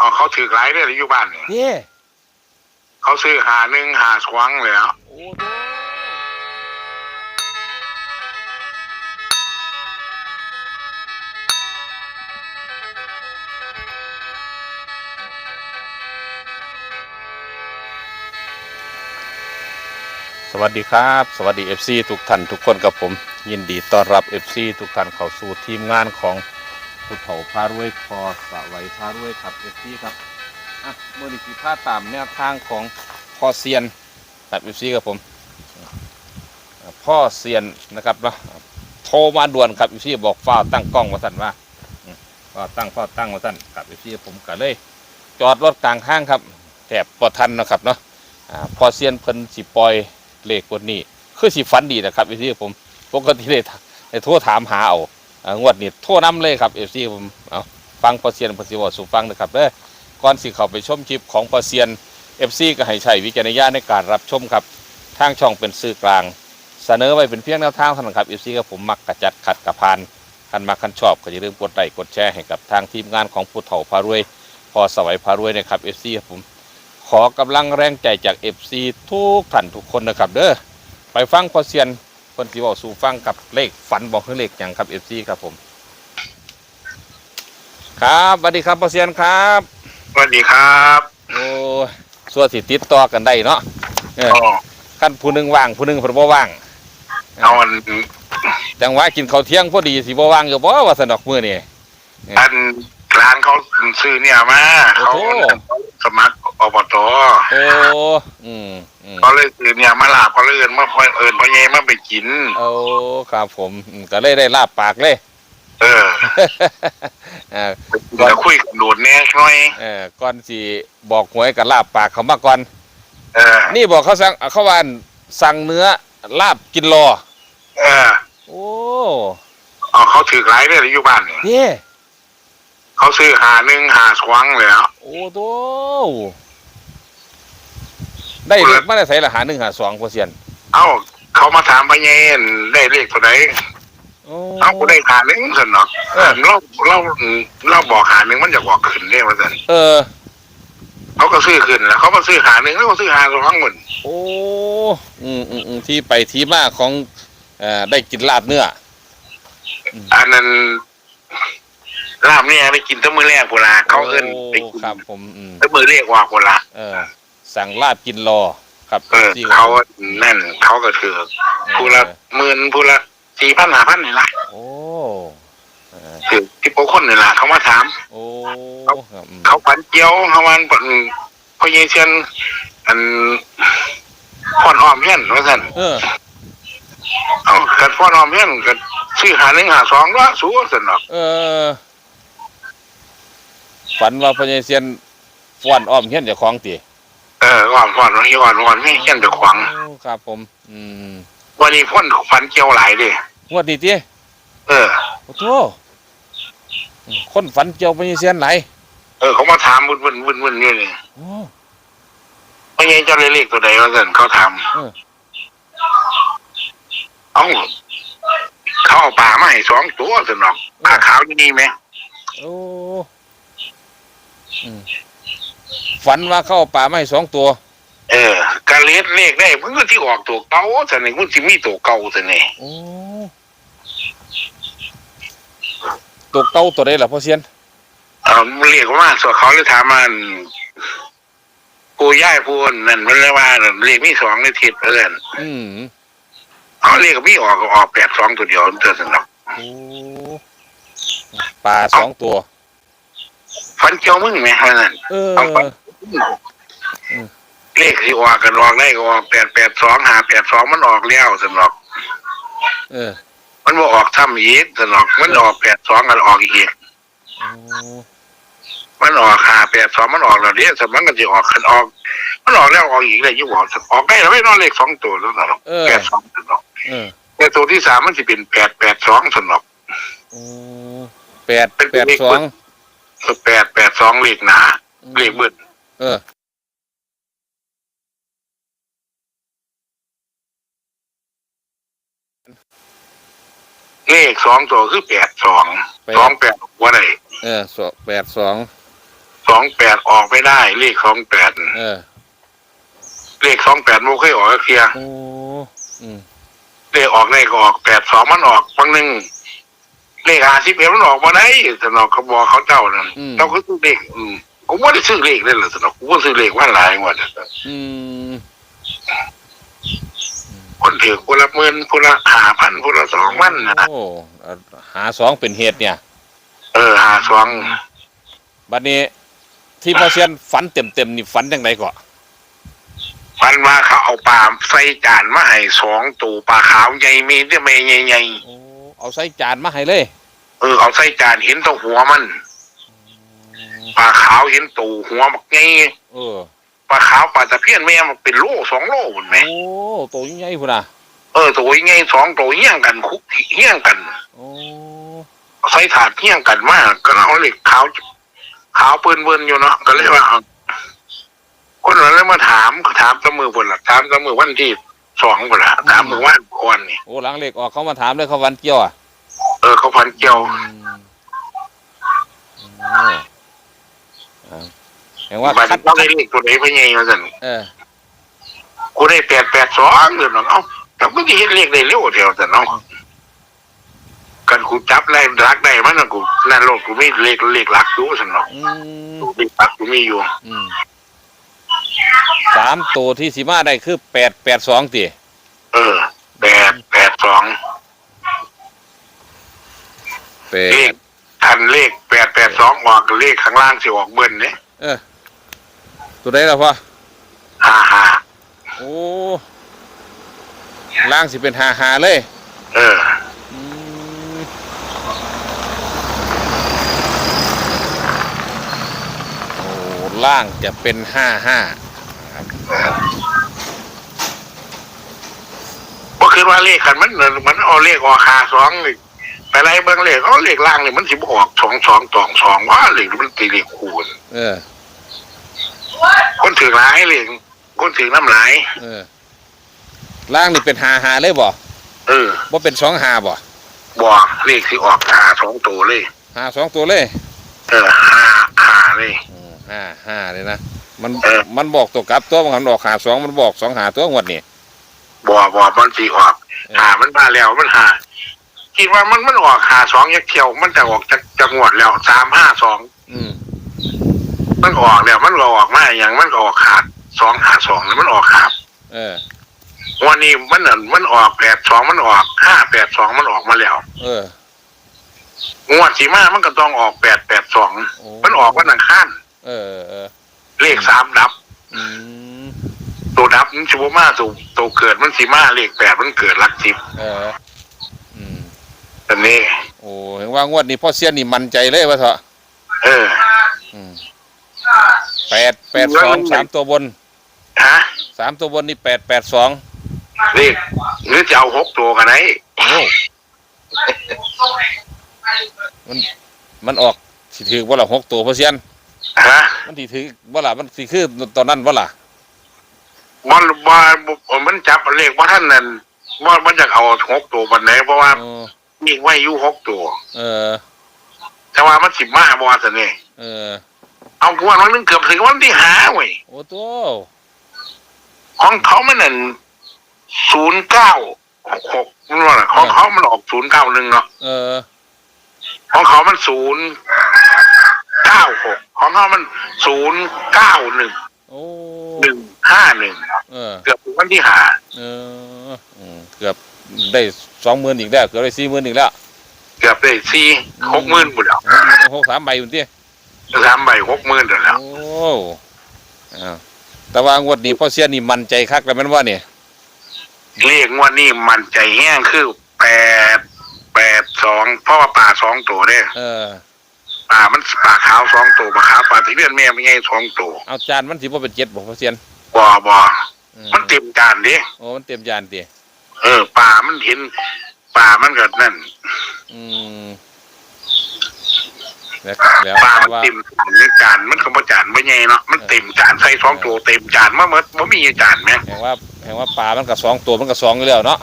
อ๋อเขาถือหลายเด้ออยู่บ้านนี่นี่เขาซื้อหาหนึ่งหาสวงเลยอะโอ้โหสวัสดีครับ สวัสดี FC ทุกท่านทุกคนกับผม ยินดีต้อนรับ FC ทุกท่านเข้าสู่ทีมงานของ ผู้เฒ่าพารวยพอสะไวยพารวยครับ FC ครับอะเมื่อนี้สิพาตามแนวทางของพ่อเซียนแบบ FC กับผมพ่อเซียนนะครับเนาะโทรมาด่วนครับ FC บอกฝ้าตั้งกล้องมาสั่นว่าอืมฝ้าตั้งฝ้าตั้งมาสั่นครับ FC ผมก็เลย จอดรถกลางห้างครับแถบปอทันนะครับเนาะอ่าพอเซียนเพิ่นสิปล่อยเลขกว่านี้ คือสิฝันดีนะครับเอฟซีผมปกติเลยได้โทรถามหาเอา งวดนี้โทรนํเลยครับเอฟซีผมเอาฟังพอเซียนพอสิเวสู่ฟังนะครับเด้อก่อนสิเข้าไปชมคลิปของพอเซียนเอฟซีก็ให้ใช้วิจารณญาณในการรับชมครับทางช่องเป็นสื่อกลาง เสนอไว้เป็นเพียงแนวทางเท่านั้นครับเอฟซีกับผมมักกระจัดขัดกระพานคันมาคันชอบก็อย่าลืมกดไลค์กดแชร์ให้กับทางทีมงานของผู้เฒ่าพารวย พอสวัยพารวยนะครับเอฟซีครับผมขอกำลังแรงใจจากเอฟซีทุกท่านทุกคนนะครับเด้อไปฟังพอเซียน คนที่บอกสู่ฟังกับเลขฝันบอกคือเลขอย่างครับเอฟซีครับผม ครับสวัสดีครับพอเซียนครับสวัสดีครับโอ้ยส่วนสิติดต่อกันได้เนาะเอออ๋อขั้นผู้หนึงว่างผู้หนึงเพิ่นบ่ว่าง เอาอันจังหวะกินข้าวเที่ยงพอดีสิบ่ว่างอยู่บ่ว่าสนอกมื้อนี่ อันร้านเขาซื้อเนี่ยมาโอ้เขาโห สมัคร อบตโอ้อืมอืมเขาเลยซื้อเนี่ยมาลาบเขาเลยเอินมาเอินพ่อใหญ่มาไปกิน โอ้ครับผมอืมก็เลยได้ลาบปากเลย เออเออจะคุยกันโดดแน่หน่อย เออก่อนสิบอกหวยกับลาบปากเขามาก่อน เออ นี่บอกเขาสั่งเขาว่าสั่งเนื้อลาบกินรอ เออโอ้เอาเขาถือหลายเด้ออยู่บ้านนี่นี่เขาซื้อหาหนึ่งหาสวงเลยอะโอ้โต ได้เลขมาได้ใส่ละหาหนึ่งหาสองเปอร์เซ็นต์เอ้า เขามาถามพ่อใหญ่ได้เลขตัวไหนโอ้ เอากูได้หาหนึ่งสินเนาะเออ เราเราเราบอกหาหนึ่งมันจะบอกขึ้นได้ว่าสันเออ เขาก็ซื้อขึ้นแล้วเขาก็ซื้อหาหนึ่งแล้วก็ซื้อหาสองหมื่นโอ้อืมอืมอืมที่ไปที่มาของเอ่อได้กินลาบเนื้ออันนั้นลาบเนี่ยได้กินตั้งมือแรกโบราเขาเอิ้นไปโอ้กินครับผมอืมตั้งมือเรียกว่าโบราเออ สั่งลาบกินรอครับเออที่เขานั่นเขาก็ถือผู้ละหมื่นผู้ละสี่พันห้าพันนี่ละโอ้เออถือที่โปคนนี่ละเขามาถามโอ้ครับอืมเขาฝันเจียวเขาวันเปิ่นพ่อเยเชียนอันพ่อนออมเพี้ยนว่าสั่นเออเอากันพ่อนออมเพี้ยนกันซื้อหาหนึ่งหาสองก็สู้สั่นหรอกเออฝันว่าพญาเซียนฟ้อนอ้อมเฮียนเจ้าของติเอออ่อนอ่อนวันนี้อ่อนอ่อนไม่เขียนจะขวางโอ้ครับผม อืมวันนี้พ่นฝันเจียวหลายเดิงวดนี้ติเออโอ้โธ่อืมคนฝันเกี่ยวพญาเซียนไหลายเออเขามาถามวุ่นวุ่นวุ่นวุ่นอยู่นี่โอ้พ่อเยเจ้าเลยเลขตัวใดว่าสั่นเขาถามเออเอ้าเขาเอาป่ามาให้สองตัวสั่นหรอกป่าขาวนี่ไหมโอ้อืม ฝันว่าเข้าเอาป่าไม้สองตัว เออกาเลสเลขได้มันก็ที่ออกตัวเก่าแต่นี่มันสิมีตัวเก่าแต่นี่โอ้ตัวเก่าตัวใดล่ะพ่อเซียนเออมันเรียกว่าส่วนเขาเลยถามมันกูย่ายพูนนั่นมันเลยว่าเลขมีสองในทิศเพื่อนอืมเขาเลขก็มีออกก็ออกแปดสองตัวเดียวเท่านั้นหรอกโอ้ป่าสองตัว ฟันเจียวมึงไหมเท่านั้นเออม เลขที่ออกกันออกได้ก็ออกแปดแปดสองหาแปดสองมันออกแล้วสนอก เออมันบ่ออกซ้ำอีกสนอก มันออกแปดสองกันออกอีกโอ้มันออกหาแปดสองมันออกแล้วเดี๋ยวสมันก็จะออกคันออก มันออกแล้วออกอีกเลยยิ่งบอกออกได้แล้วไม่นอนเลขสองตัวแล้วสนอกเออแปดสองสนอกเออแต่ตัวที่สามมันจะเป็นแปดแปดสองสนอกโอ้แปดแปดสองแปดแปดสองเลขหนาเลขเบิด เออ เลขสองตัวคือแปดสองสองแปดว่าไรเออสองแปดสองสองแปดออกไม่ได้ เลขสองแปดเออเลขสองแปดโมเคยออกก็เคลียร์โอ้อืมเลขออกเลขก็ออกแปดสองมันออกบางหนึ่งเลขหาสิบเอ็ดมันออกมาได้สนอกเขาบอกเขาเจ้านั่นเราก็ซื้อเลขอืม ผมไม่ได้ซื้อเลขเลยเหรอสนอกผมก็ซื้อเลขว่าหลายงวันอืมคนถือคนละหมื่นคนละห้าพันคนละสองพันนะโอ้เอาหาสองเป็นเหตุเนี่ย เออห้าสองบัดนี้ที่พ่อเซียนฝันเต็มเต็มๆนี่ฝันยังไงก่อนพันว่าเขาเอาปลาใส่จานมาให้สองตัวปลาขาวใหญ่มีเดี่ยไม่ใหญ่โอ้เอาใส่จานมาให้เลย ๆเออเอาใส่จานเห็นตัวหัวมัน ปลาขาวเห็นตัวหัวบักไงเออปลาขาวปลาตะเพียนแม่มันเป็นโลสองโลเหมือนไหมโอ้ตัวใหญ่พุ่นน่ะเออตัวใหญ่สองตัวเหี้ยงกันคุกเหี้ยงกันโอ้ใส่ถาดเหี้ยงกันมากก็เอาเหล็กขาวขาวเปื้อนเปื้อนอยู่เนาะก็เลยว่าเอาคนนั้นเลยมาถามถามตะมือคนละถามตะมือวันที่สองคนละถามมือวันก่อนนี่โอ้หลังเหล็กออกเขามาถามเลยเขาวันเกี่ยวอะเออเขาพันเกี่ยว อ่าเห็นว่าบัดคัดนี้ได้เลขตัวไหนไปไงมาสั่นเออกูได้แปดแปดสองเดือนเอ้าแต่ก็จะเห็นเลขได้เร็วเดียวแต่เนาะกันกูจับไล่รักได้มันนะกูนั่นโลกกูมีเลขเลขหลักอยู่สั่นเนาะอืมเลขหลักกูมีอยู่อืมสามตัวที่สีมาได้คือแปดแปดสองตีเออแปดแปดสองแปเลขด ทันเลขแปดแปดสองออกเลขข้างล่างสิออกเบิ้ลเนี่ยเออ ตัวใดล่ะพ่อห้าห้าโอ้ล่างสิเป็นหาหาเลย เอออืมโอ้ล่างจะเป็นห้าห้าครับก็คือว่าเลขขันมันมันเอาเลขออกหาสองเลย ไปไล่เบิ้งเลขเอาเลขล่างเลยมันสิบออกสองสองตองสองว่าเลขมันตีเลขคูณเออ คนถือร้ายเลขคนถือน้ำลายเออล่างนี่เป็นหาหาเลยบ่เออบ่เป็นสองหาบ่บอกเลขที่ออกหาสองตัวเลยหาสองตัวเลย เออหาหาเลยอืมห้าห้าเลยนะมันเออมันบอกตัวกลับตัวมันออกหาสองมันบอกสองหาตัวงวดนี่บอกบอกมันสีออกเออหามันมาแล้วมันหา คิดว่ามันมันออกหาสองยักเที่ยว มันจะออกจากจังหวัดแล้วสามห้าสองอืมมันก็ออกแล้วมันก็ออกมาอย่างมันก็ออกขาดสองหาสองแล้วมันออกขาดเออ วันนี้มันนั่นมันออกแปดสองมันออกห้าแปดสองมันออกมาแล้ว เออ งวดสีมามันก็ต้องออกแปดแปดสองโอ้ มันออกวันอังคารเออเออเลขสามดับ อืมตัวดับมันชิบมาตัวตัวเกิดมันสีมาเลขแปดมันเกิดหลักสิบ เอออืม อันนี้โอ้เห็นว่างวดนี้พ่อเซียนนี่มั่นใจเลยว่าเถอะเอออืมแปดแปดสองสามตัวบนฮะสามตัวบนนี่แปดแปดสองเลขหรือจะเอาหกตัวกันไหนโอ้มันมันออกสิถือว่าละหกตัวพ่อเซียนฮะมันสิถือว่าละมันสิคือตอนนั้นว่าละบอลบอลมันจับเลขว่าท่านนั่นว่ามันจะเอาหกตัวบันไหนเพราะว่าเออ มีไว้อยู่หกตัว เออ แต่ว่ามันสิบมาบอลสิเนี่ยเออ เอากวนวันนึงเกือบถึงวันที่หาเว้ยโอ้ตัวของเขามันนั่นศูนย์เก้าหกมันว่าน่ะของเขามันออกศูนย์เก้าหนึ่งเนาะเออ ของเขามันศูนย์เก้าหกของเขามันศูนย์เก้าหนึ่งโอ้หนึ่งห้าหนึ่งเออ เกือบถึงวันที่หา เอออืมเกือบได้ สองหมื่นอีกแล้วเกือบได้สี่หมื่นอีกแล้วเกือบได้สี่หกหมื่นบุญแล้วหกหกสามใบอยู่ที่สามใบหกหมื่นแล้วโอ้อ้าวแต่ว่างวดนี้พ่อเสียนี่มั่นใจคักแล้วแมันว่าเนี่ยเรียกว่านี่มันใจแห้งคือแปดแปดสองเพราะว่าป่าสองตัวเนี่ยเออป่ามันป่าขาวสองตัวป่าขาวป่าที่เลื่อนแม่ไม่ใช่สองตัวเอาจานมันสิบ่เป็นเจ็ดบอกพ่อเสียนบ่บ่อืมันเต็มจานดิโอ้มันเต็มจานตี เออป่ามันเห็น ป่ามันก็นั่น อืมแล้วแล้วป่ามันว่าเต็มจานในจานมันก็บ่จานบ่ใหญ่เนาะมันเต็มจานใส่สองตัวเต็มจานมาเมื่อบ่มีจานไหมแห่งว่าแห่งว่าปลามันก็สองตัวมันก็สองอยู่แล้วเนาะ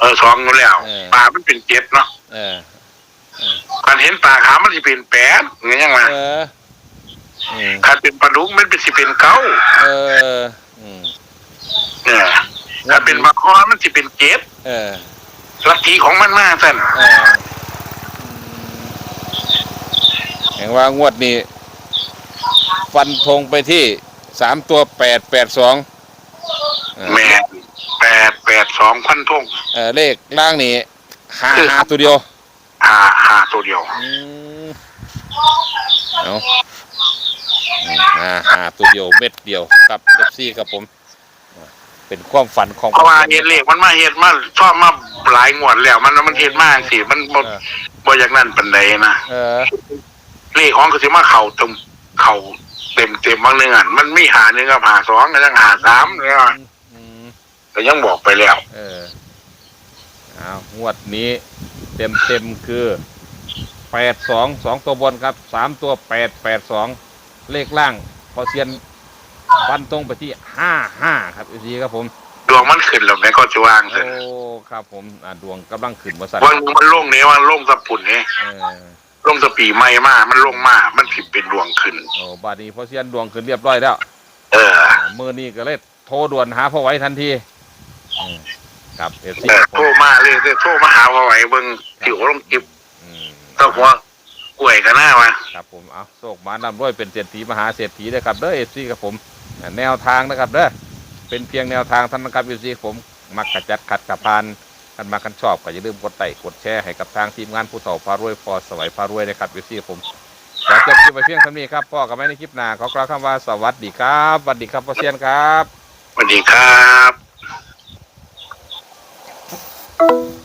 เออสองอยู่แล้วเออป่ามันเป็นเจ็ดเนาะเออ การเห็นป่าขาวมันสิเป็นแปดเงี้ยยังไงเอออืมถ้าเป็นปลาดุกมันเป็นสิเป็นเก้าเอออืม เนี่ย ถ้าเป็นปลาคอมันสิเป็นเจ็ดเออลัทธิของมันมาสั่นเออเห็นว่างวดนี้ ฟันธงไปที่สามตัวแปดแปดสองแม่นแปดแปดสองพันทงเออเลขล่างนี่หาหาตัวเดียวหาหาตัวเดียวอืมเอาอืมหาหาตัวเดียวเม็ดเดียวครับเอฟซีครับผม เป็นความฝันของเพราะว่าเฮ็ดเลขมันมาเฮ็ดมาชอบมาหลายงวดแล้ว มันมันเฮ็ดมาสิมันบ่เออบ่อย่างนั้นปานใดนะเออเลขของก็สิมาเข้าเต็มเข้าเต็มเต็มบางเนือนมันมีหาหนึ่งกับหาสองก็ยังหาสามเนี่ยอืมก็ยังบอกไปแล้ว เออเอางวดนี้ เต็มเต็มๆคือแปดสองสองตัวบนครับสามตัวแปดแปดสองเลขล่างพอเซียน ฟันตรงไปที่ห้าห้าครับอีซีครับผม ดวงมันขึ้นแล้วแม่ก็จะวางโอ้ซะครับผมอ่าดวงกำลังขึ้นมาสั่นวันมันลงเนี่ยมันลงสะปุ่นเนี่ยเออลงสปีใหม่มามันลงมามันผิดเป็นดวงขึ้น โอ้บาดนี้พอเซียนดวงขึ้นเรียบร้อยแล้วเออมือนี้ก็เลยโทรด่วนหาพ่อไว้ทันทีอืมครับเอฟซีเออโทรมาเลยโทรมาหาพ่อไหวเบิ่งที่หัวลงจิบอืมก็หัวกล้วยกันหน้าวะครับผมเอาโชคมานำด้วยเป็นเศรษฐีมหาเศรษฐีนะครับเด้อเอฟซีครับผมอ่า แนวทางนะครับเด้อเป็นเพียงแนวทางท่านนะครับยูซี่ผมมักกระจัดขัดกระพานกันมากันชอบก็อย่าลืมกดไลค์กดแชร์ให้กับทางทีมงานผู้ต่อพารวยพอสวัยพารวยนะครับยูซี่ผมขอจบคลิปไปเพียงเท่านี้ครับพ่อกับแม่ในคลิปหน้าขอกล่าวคำว่าสวัสดีครับสวัสดีครับพ่อเซียนครับ สวัสดีครับ